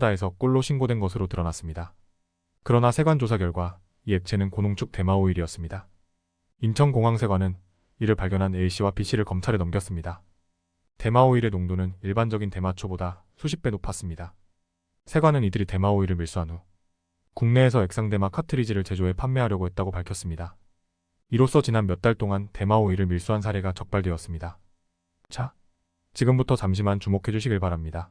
다에서 꼴로 신고된 것으로 드러났습니다. 그러나 세관 조사 결과 이 액체는 고농축 대마 오일이었습니다. 인천공항세관은 이를 발견한 A씨와 B씨를 검찰에 넘겼습니다. 대마 오일의 농도는 일반적인 대마초보다 수십 배 높았습니다. 세관은 이들이 대마 오일을 밀수한 후 국내에서 액상대마 카트리지를 제조해 판매하려고 했다고 밝혔습니다. 이로써 지난 몇 달 동안 대마 오일을 밀수한 사례가 적발되었습니다. 자, 지금부터 잠시만 주목해 주시길 바랍니다.